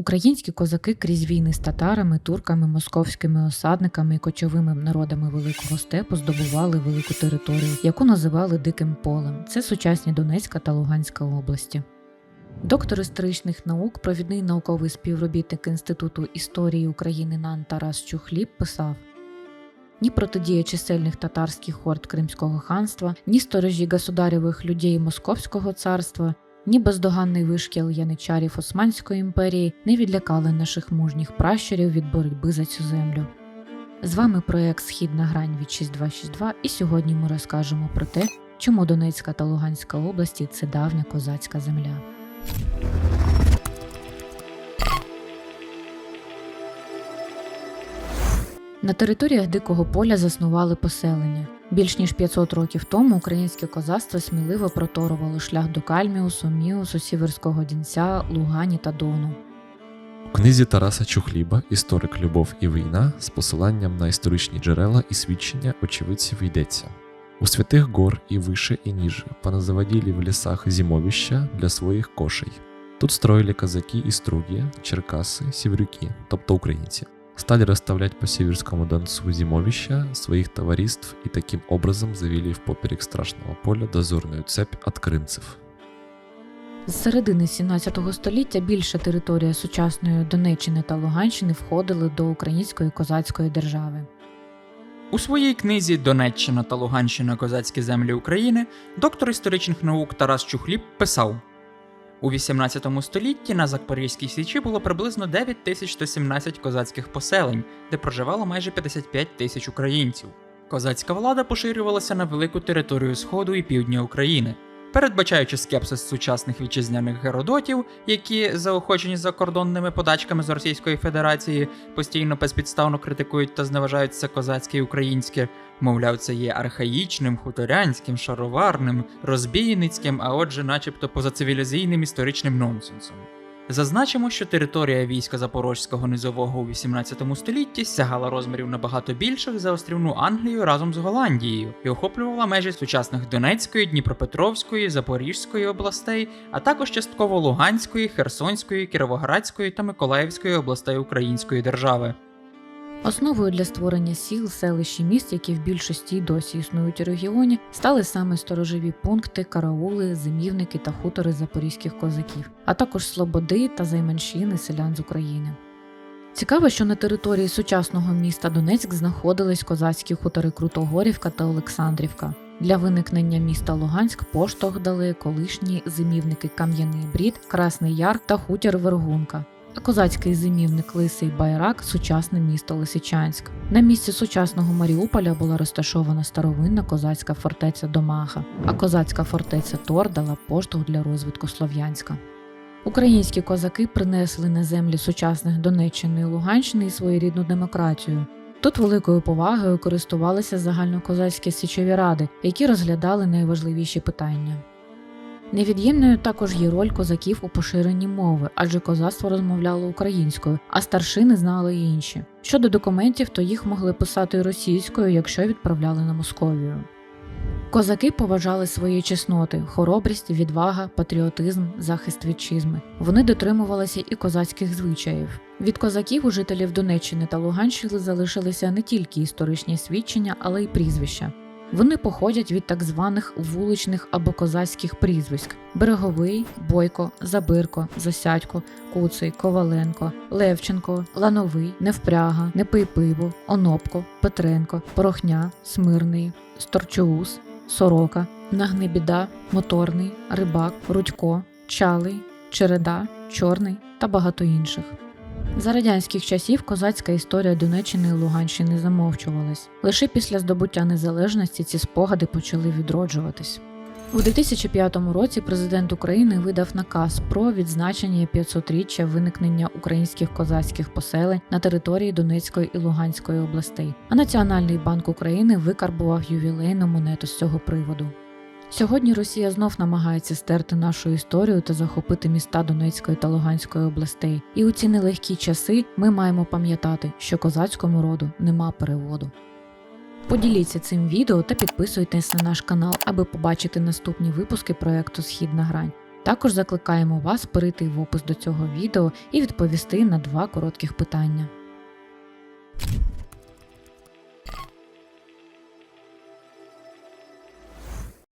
Українські козаки крізь війни з татарами, турками, московськими осадниками і кочовими народами Великого степу здобували велику територію, яку називали Диким полем. Це сучасні Донецька та Луганська області. Доктор історичних наук, провідний науковий співробітник Інституту історії України НАН Тарас Чухліб писав. Ні протидія чисельних татарських хорд Кримського ханства, ні сторожі государєвих людей Московського царства, ні бездоганний вишкіл яничарів Османської імперії не відлякали наших мужніх пращурів від боротьби за цю землю. З вами проект Східна грань від 6262 і сьогодні ми розкажемо про те, чому Донецька та Луганська області це давня козацька земля. На територіях Дикого поля заснували поселення. Більш ніж 500 років тому українське козацтво сміливо проторувало шлях до Кальміусу, Міусу, Сіверського Дінця, Лугані та Дону. У книзі Тараса Чухліба Історик Любов і війна з посиланням на історичні джерела і свідчення очевидців йдеться. У святих гор і вище, і ниже поназаводили в лісах зимовища для своїх кошей. Тут строили казаки і струги, черкаси, сіврюки, тобто українці. Стали расставлять по Северскому Донцу зимовища своих товариств и таким образом завели в поперек страшного поля дозорную цепь от крымцев. З середини 17 століття більша територія сучасної Донеччини та Луганщини входили до української козацької держави. У своїй книзі Донеччина та Луганщина козацькі землі України доктор історичних наук Тарас Чухліб писав: у 18 столітті на Запорізькій Січі було приблизно 9117 козацьких поселень, де проживало майже 55 тисяч українців. Козацька влада поширювалася на велику територію Сходу і півдня України. Передбачаючи скепсис сучасних вітчизняних геродотів, які, заохочені закордонними подачками з Російської Федерації, постійно безпідставно критикують та зневажають все козацьке і українське, мовляв, це є архаїчним, хуторянським, шароварним, розбійницьким, а отже, начебто позацивілізійним історичним нонсенсом. Зазначимо, що територія війська Запорозького низового у 18 столітті сягала розмірів набагато більших за острівну Англію разом з Голландією і охоплювала межі сучасних Донецької, Дніпропетровської, Запорізької областей, а також частково Луганської, Херсонської, Кіровоградської та Миколаївської областей Української держави. Основою для створення сіл, селищ і міст, які в більшості досі існують у регіоні, стали саме сторожові пункти, караули, зимівники та хутори запорізьких козаків, а також слободи та займеншини селян з України. Цікаво, що на території сучасного міста Донецьк знаходились козацькі хутори Крутогорівка та Олександрівка. Для виникнення міста Луганськ поштовх дали колишні зимівники Кам'яний Брід, Красний Яр та хутір Вергунка. Козацький зимівник Лисий Байрак сучасне місто Лисичанськ. На місці сучасного Маріуполя була розташована старовинна козацька фортеця Домаха, а козацька фортеця Тор дала поштовх для розвитку Слов'янська. Українські козаки принесли на землі сучасних Донеччини і Луганщини і своєрідну демократію. Тут великою повагою користувалися загальнокозацькі січові ради, які розглядали найважливіші питання. Невід'ємною також є роль козаків у поширенні мови, адже козацтво розмовляло українською, а старшини знали й інші. Щодо документів, то їх могли писати російською, якщо відправляли на Московію. Козаки поважали свої чесноти, хоробрість, відвага, патріотизм, захист вітчизми. Вони дотримувалися і козацьких звичаїв. Від козаків у жителів Донеччини та Луганщини залишилися не тільки історичні свідчення, але й прізвища. Вони походять від так званих вуличних або козацьких прізвиськ: Береговий, Бойко, Забирко, Засядько, Куций, Коваленко, Левченко, Лановий, Невпряга, Непийпиво, Онопко, Петренко, Порохня, Смирний, Сторчоус, Сорока, Нагнебіда, Моторний, Рибак, Рудько, Чалий, Череда, Чорний та багато інших. За радянських часів козацька історія Донеччини і Луганщини замовчувалась. Лише після здобуття незалежності ці спогади почали відроджуватись. У 2005 році президент України видав наказ про відзначення 500-річчя виникнення українських козацьких поселень на території Донецької і Луганської областей. А Національний банк України викарбував ювілейну монету з цього приводу. Сьогодні Росія знов намагається стерти нашу історію та захопити міста Донецької та Луганської областей. І у ці нелегкі часи ми маємо пам'ятати, що козацькому роду нема переводу. Поділіться цим відео та підписуйтесь на наш канал, аби побачити наступні випуски проекту Східна грань. Також закликаємо вас перейти в опис до цього відео і відповісти на два коротких питання.